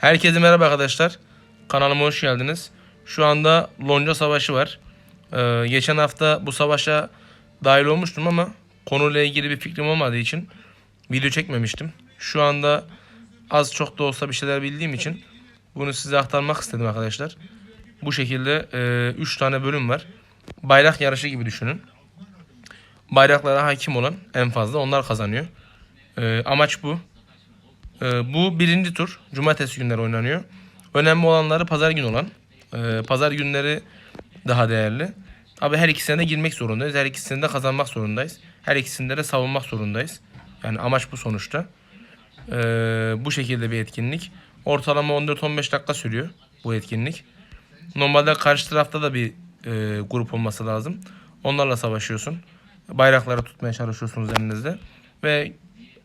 Herkese merhaba arkadaşlar. Kanalıma hoş geldiniz. Şu anda Lonca Savaşı var. Ee, geçen hafta bu savaşa dahil olmuştum ama konuyla ilgili bir fikrim olmadığı için video çekmemiştim. Şu anda az çok da olsa bir şeyler bildiğim için bunu size aktarmak istedim arkadaşlar. Bu şekilde 3 tane bölüm var. Bayrak yarışı gibi düşünün. Bayraklara hakim olan en fazla onlar kazanıyor. Ee, amaç bu. Ee, bu birinci tur. Cumartesi günleri oynanıyor. Önemli olanları pazar günü olan. Ee, pazar günleri daha değerli. Abi her ikisine de girmek zorundayız. Her ikisini de kazanmak zorundayız. Her ikisinde de savunmak zorundayız. Yani amaç bu sonuçta. Ee, bu şekilde bir etkinlik. Ortalama 14-15 dakika sürüyor bu etkinlik. Normalde karşı tarafta da bir e, grup olması lazım. Onlarla savaşıyorsun. Bayrakları tutmaya çalışıyorsunuz elinizde. Ve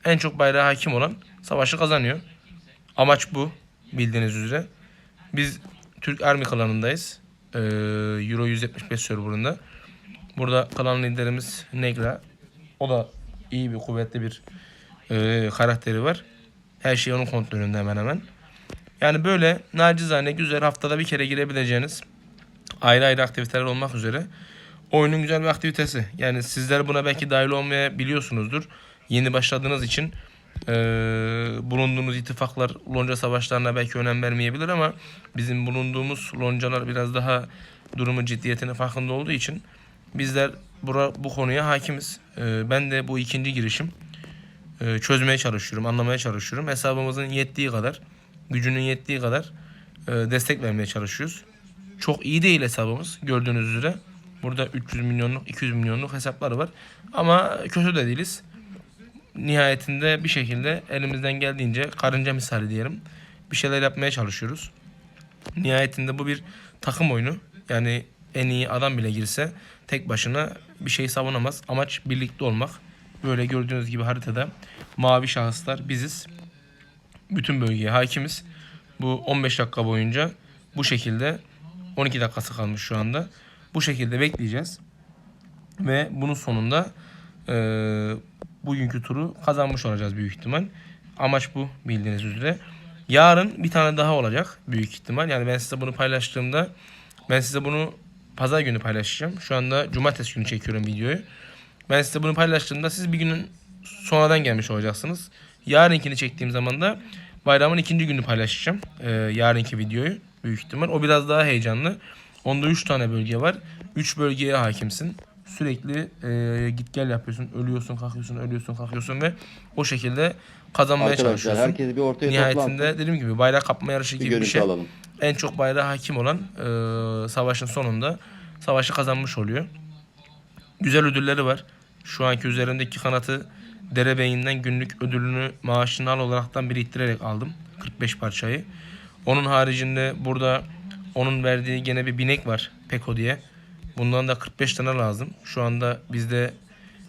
en çok bayrağa hakim olan savaşı kazanıyor. Amaç bu bildiğiniz üzere. Biz Türk Army klanındayız. Ee, Euro 175 serverında. Burada klan liderimiz Negra. O da iyi bir kuvvetli bir e, karakteri var. Her şey onun kontrolünde hemen hemen. Yani böyle nacizane güzel haftada bir kere girebileceğiniz ayrı ayrı aktiviteler olmak üzere oyunun güzel bir aktivitesi. Yani sizler buna belki dahil olmayabiliyorsunuzdur. Yeni başladığınız için eee, bulunduğunuz ittifaklar lonca savaşlarına belki önem vermeyebilir ama bizim bulunduğumuz loncalar biraz daha durumu ciddiyetinin farkında olduğu için bizler bura, bu konuya hakimiz. Eee, ben de bu ikinci girişim e, çözmeye çalışıyorum, anlamaya çalışıyorum. Hesabımızın yettiği kadar, gücünün yettiği kadar e, destek vermeye çalışıyoruz. Çok iyi değil hesabımız gördüğünüz üzere. Burada 300 milyonluk, 200 milyonluk hesapları var. Ama kötü de değiliz. Nihayetinde bir şekilde elimizden geldiğince karınca misali diyelim bir şeyler yapmaya çalışıyoruz. Nihayetinde bu bir takım oyunu. Yani en iyi adam bile girse tek başına bir şey savunamaz. Amaç birlikte olmak. Böyle gördüğünüz gibi haritada mavi şahıslar biziz. Bütün bölgeye hakimiz. Bu 15 dakika boyunca bu şekilde 12 dakikası kalmış şu anda. Bu şekilde bekleyeceğiz. Ve bunun sonunda e, bugünkü turu kazanmış olacağız büyük ihtimal. Amaç bu bildiğiniz üzere. Yarın bir tane daha olacak büyük ihtimal. Yani ben size bunu paylaştığımda ben size bunu pazar günü paylaşacağım. Şu anda cumartesi günü çekiyorum videoyu. Ben size bunu paylaştığımda siz bir günün sonradan gelmiş olacaksınız. Yarınkini çektiğim zaman da bayramın ikinci günü paylaşacağım. Ee, yarınki videoyu büyük ihtimal. O biraz daha heyecanlı. Onda 3 tane bölge var. 3 bölgeye hakimsin. Sürekli e, git gel yapıyorsun. Ölüyorsun, kalkıyorsun, ölüyorsun, kalkıyorsun ve o şekilde kazanmaya Arkadaşlar çalışıyorsun. herkesi bir ortaya Nihayetinde toplansın. dediğim gibi bayrak kapma yarışı gibi bir şey alalım. en çok bayrağa hakim olan e, savaşın sonunda savaşı kazanmış oluyor. Güzel ödülleri var. Şu anki üzerindeki kanatı derebey'inden günlük ödülünü maaşını al olaraktan biriktirerek aldım. 45 parçayı. Onun haricinde burada onun verdiği gene bir binek var. Peko diye. Bundan da 45 tane lazım. Şu anda bizde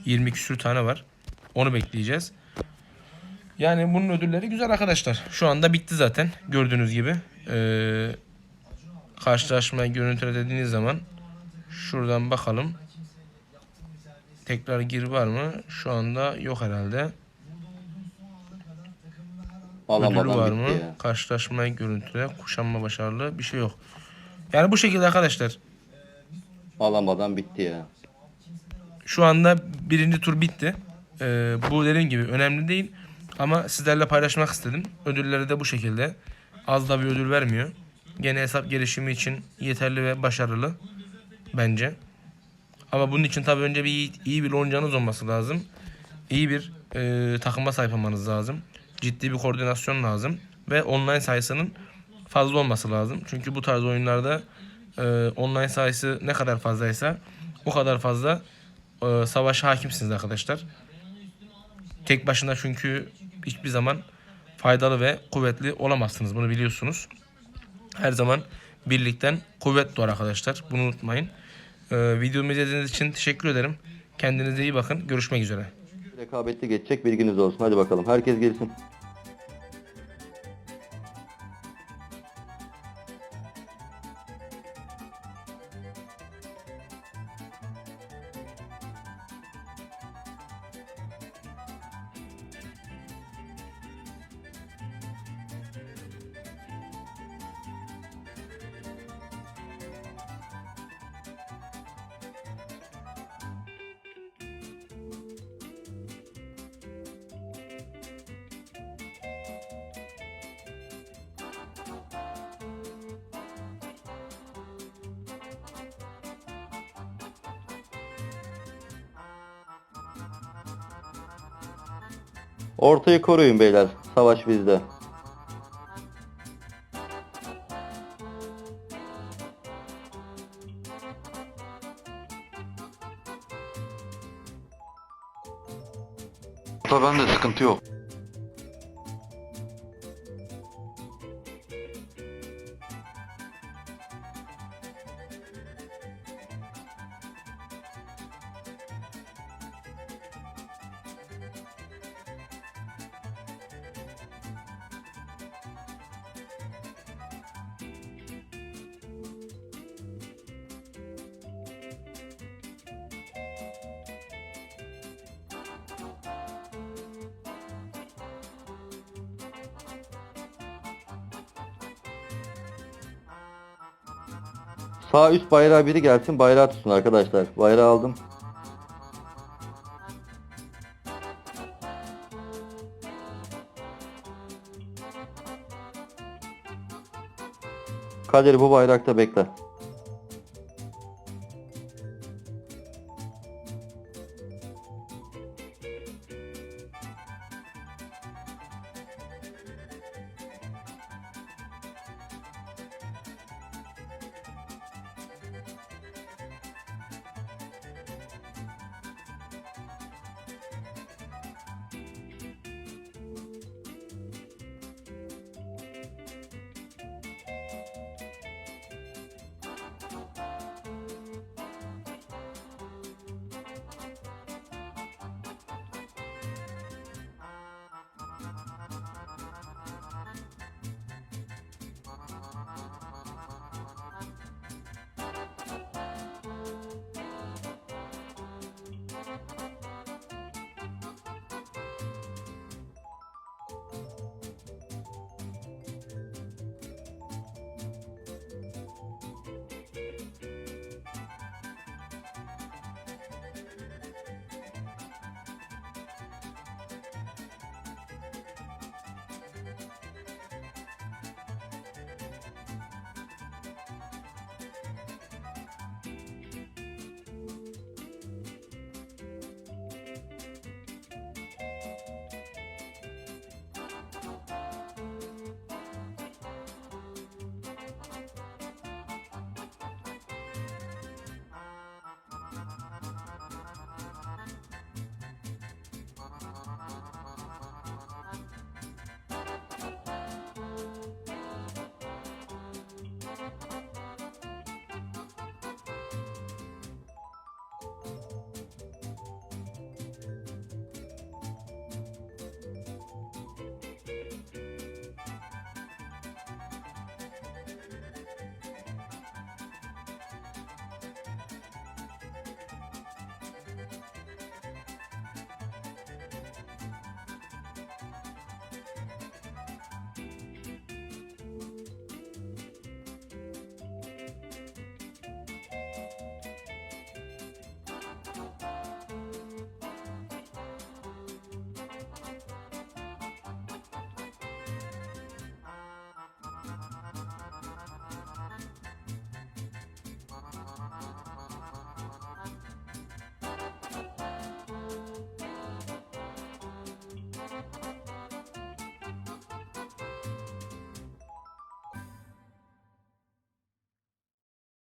20 küsür tane var. Onu bekleyeceğiz. Yani bunun ödülleri güzel arkadaşlar. Şu anda bitti zaten. Gördüğünüz gibi. Ee, karşılaşma görüntüle dediğiniz zaman şuradan bakalım. Tekrar gir var mı? Şu anda yok herhalde. Ödülü Alamadan var mı? ya. Karşılaşma görüntüle kuşanma başarılı bir şey yok. Yani bu şekilde arkadaşlar. Alamadan bitti ya. Şu anda birinci tur bitti. Ee, bu dediğim gibi önemli değil. Ama sizlerle paylaşmak istedim. Ödülleri de bu şekilde. Az da bir ödül vermiyor. Gene hesap gelişimi için yeterli ve başarılı. Bence. Ama bunun için tabii önce bir iyi, iyi bir loncanız olması lazım. İyi bir e, takıma sahip olmanız lazım. Ciddi bir koordinasyon lazım. Ve online sayısının fazla olması lazım. Çünkü bu tarz oyunlarda e, online sayısı ne kadar fazlaysa o kadar fazla e, savaşa hakimsiniz arkadaşlar. Tek başına çünkü hiçbir zaman faydalı ve kuvvetli olamazsınız. Bunu biliyorsunuz. Her zaman birlikten kuvvet doğar arkadaşlar. Bunu unutmayın. Ee, videomu izlediğiniz için teşekkür ederim. Kendinize iyi bakın. Görüşmek üzere. Rekabetli geçecek bilginiz olsun. Hadi bakalım. Herkes gelsin. Ortayı koruyun beyler. Savaş bizde. Orta bende sıkıntı yok. Sağ üst bayrağı biri gelsin. Bayrağı tutsun arkadaşlar. Bayrağı aldım. Kadir bu bayrakta bekle.